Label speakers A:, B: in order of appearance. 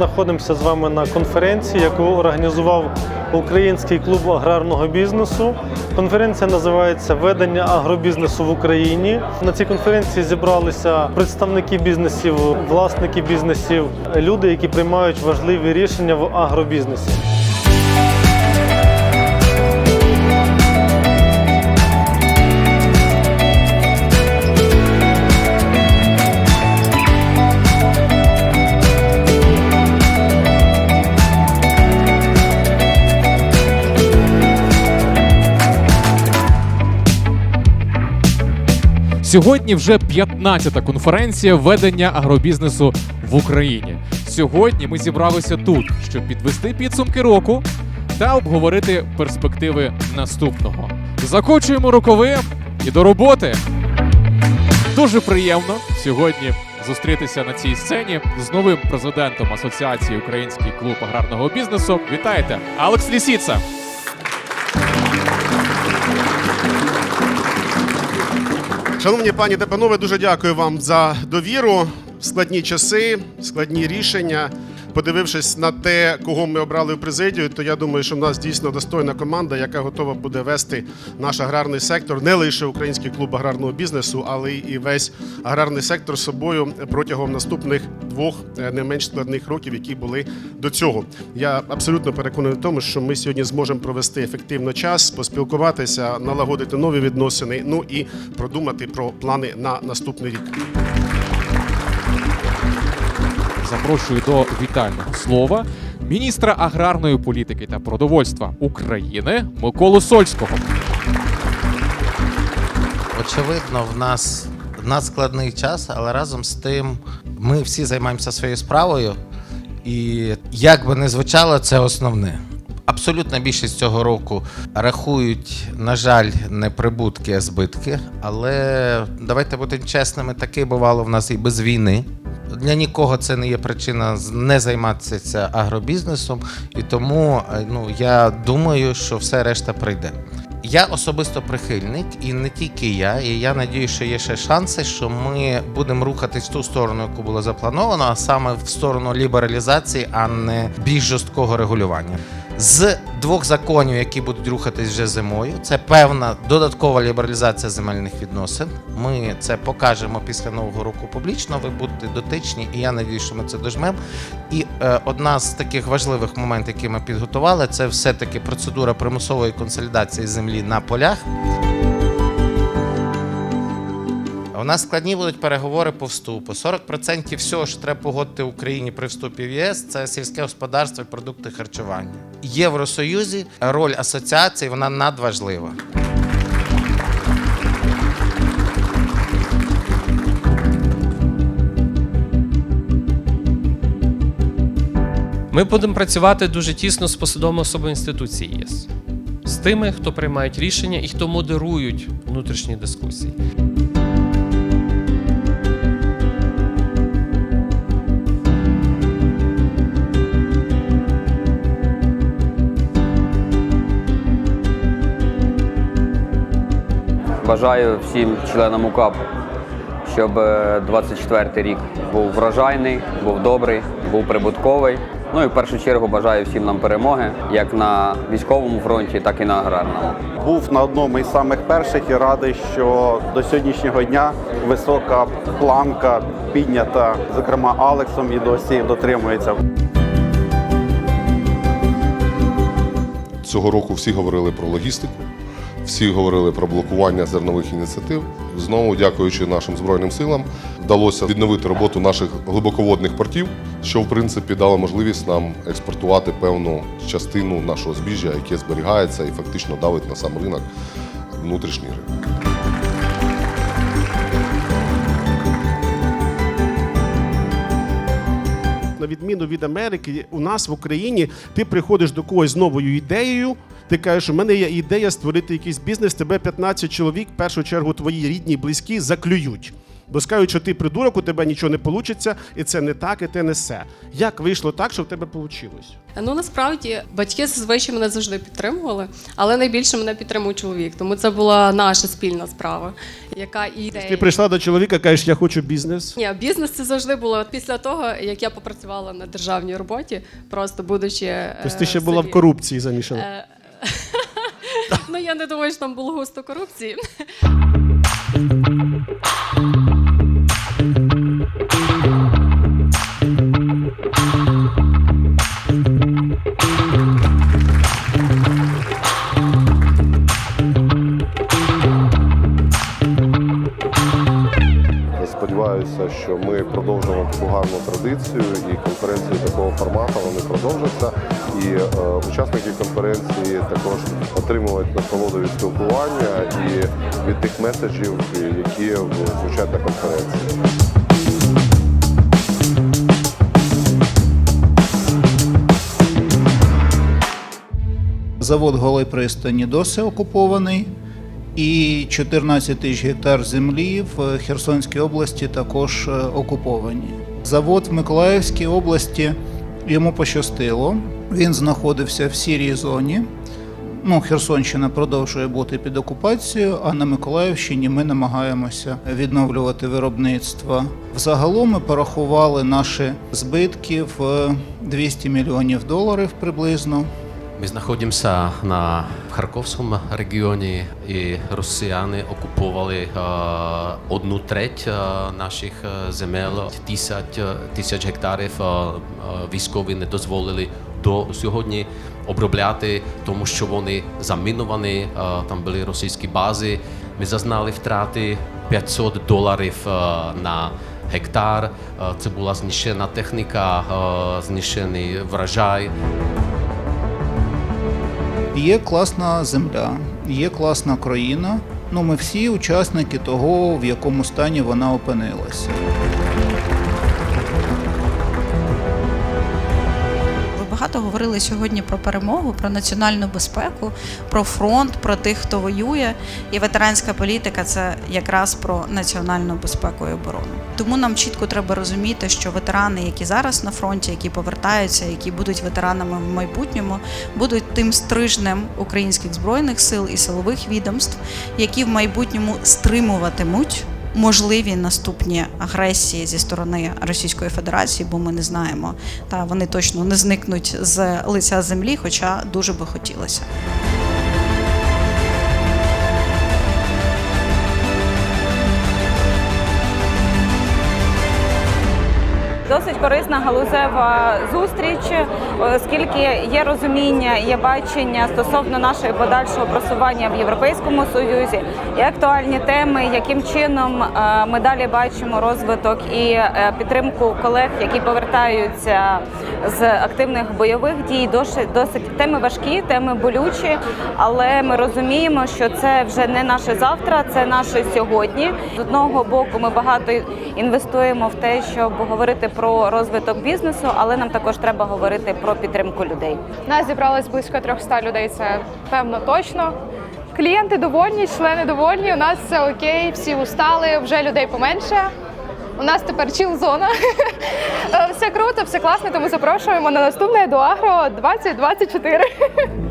A: знаходимося з вами на конференції, яку організував Український клуб аграрного бізнесу. Конференція називається Ведення агробізнесу в Україні. На цій конференції зібралися представники бізнесів, власники бізнесів, люди, які приймають важливі рішення в агробізнесі.
B: Сьогодні вже 15-та конференція ведення агробізнесу в Україні. Сьогодні ми зібралися тут, щоб підвести підсумки року та обговорити перспективи наступного. Закочуємо рукави і до роботи. Дуже приємно сьогодні зустрітися на цій сцені з новим президентом Асоціації Український клуб аграрного бізнесу. Вітайте, Алекс Лісіца.
C: Шановні пані та панове, дуже дякую вам за довіру складні часи, складні рішення. Подивившись на те, кого ми обрали в президію, то я думаю, що в нас дійсно достойна команда, яка готова буде вести наш аграрний сектор, не лише український клуб аграрного бізнесу, але і весь аграрний сектор з собою протягом наступних двох е, не менш складних років, які були до цього. Я абсолютно переконаний в тому, що ми сьогодні зможемо провести ефективно час, поспілкуватися, налагодити нові відносини, ну і продумати про плани на наступний рік.
B: Запрошую до вітального слова міністра аграрної політики та продовольства України Миколу Сольського.
D: Очевидно, в нас надскладний час, але разом з тим ми всі займаємося своєю справою, і як би не звучало, це основне. Абсолютна більшість цього року рахують, на жаль, не прибутки, а збитки. Але давайте будемо чесними, таке бувало в нас і без війни. Для нікого це не є причина не займатися агробізнесом, і тому е, ну, я думаю, що все решта прийде. Я особисто прихильник, і не тільки я. І я надію, що є ще шанси, що ми будемо рухатись в ту сторону, яку було заплановано, а саме в сторону лібералізації, а не більш жорсткого регулювання. З двох законів, які будуть рухатись вже зимою, це певна додаткова лібералізація земельних відносин. Ми це покажемо після нового року публічно. Ви будете дотичні, і я надію, що ми це дожмемо. І е, одна з таких важливих моментів, які ми підготували, це все-таки процедура примусової консолідації землі на полях. У нас складні будуть переговори по вступу. 40% всього, що треба погодити Україні при вступі в ЄС, це сільське господарство і продукти харчування. Євросоюзі роль асоціації вона надважлива.
E: Ми будемо працювати дуже тісно з посадовими особами інституції ЄС, з тими, хто приймають рішення і хто модерують внутрішні дискусії.
F: Бажаю всім членам УКАП, щоб е, 24 рік був врожайний, був добрий, був прибутковий. Ну і в першу чергу бажаю всім нам перемоги, як на військовому фронті, так і на аграрному.
G: був на одному із самих перших і радий, що до сьогоднішнього дня висока планка піднята, зокрема Алексом, і досі дотримується.
H: Цього року всі говорили про логістику, всі говорили про блокування зернових ініціатив. Знову, дякуючи нашим збройним силам, вдалося відновити роботу наших глибоководних портів, що в принципі дало можливість нам експортувати певну частину нашого збіжжя, яке зберігається і фактично давить на сам ринок внутрішній ринок.
C: на відміну від Америки, у нас в Україні ти приходиш до когось з новою ідеєю. Ти кажеш, у мене є ідея створити якийсь бізнес, тебе 15 чоловік, в першу чергу твої рідні, близькі, заклюють. Бо скажуть, що ти придурок, у тебе нічого не вийде, і це не так, і те не все. Як вийшло так, що в тебе вийшло?
I: Ну насправді батьки зазвичай мене завжди підтримували, але найбільше мене підтримував чоловік. Тому це була наша спільна справа, яка і
C: Ти прийшла до чоловіка, кажеш, я хочу бізнес.
I: Ні, бізнес це завжди було після того, як я попрацювала на державній роботі, просто будучи. е,
C: Тобто ти ще була в корупції замішана.
I: Я не думаю, що там було густо корупції.
H: Сподіваюся, що ми продовжимо таку гарну традицію і конференції такого формату вони продовжаться. І е, учасники конференції також отримують насолоду від спілкування і від тих меседжів, які звучать на конференції.
J: Завод Голий пристані досі окупований, і 14 тисяч гектар землі в Херсонській області також е, окуповані. Завод в Миколаївській області йому пощастило. Він знаходився в сірій зоні. Ну, Херсонщина продовжує бути під окупацією, а на Миколаївщині ми намагаємося відновлювати виробництво. Взагалом ми порахували наші збитки в 200 мільйонів доларів приблизно.
K: Ми знаходимося на Харківському регіоні, і росіяни окупували е, одну треть е, наших е, земель, тисяч, тисяч гектарів е, військові не дозволили до сьогодні обробляти, тому що вони заміновані, е, там були російські бази. Ми зазнали втрати 500 доларів е, на гектар. Це була знищена техніка, е, знищений врожай.
J: Є класна земля, є класна країна. Ну, ми всі учасники того, в якому стані вона опинилася.
L: Багато говорили сьогодні про перемогу, про національну безпеку, про фронт, про тих, хто воює. І ветеранська політика це якраз про національну безпеку і оборону. Тому нам чітко треба розуміти, що ветерани, які зараз на фронті, які повертаються, які будуть ветеранами в майбутньому, будуть тим стрижнем українських збройних сил і силових відомств, які в майбутньому стримуватимуть можливі наступні агресії зі сторони Російської Федерації, бо ми не знаємо, та вони точно не зникнуть з лиця землі, хоча дуже би хотілося.
M: Досить корисна галузева зустріч, оскільки є розуміння, є бачення стосовно нашої подальшого просування в Європейському Союзі, і актуальні теми, яким чином е, ми далі бачимо розвиток і е, підтримку колег, які повертаються з активних бойових дій. Досить теми важкі, теми болючі, але ми розуміємо, що це вже не наше завтра, це наше сьогодні. З одного боку, ми багато інвестуємо в те, щоб говорити про розвиток бізнесу, але нам також треба говорити про підтримку людей.
N: Нас зібралось близько 300 людей, це певно точно. Клієнти довольні, члени довольні. У нас все окей, всі устали, вже людей поменше. У нас тепер чіл-зона. Все круто, все класно, тому запрошуємо на наступне Едуагро 2024.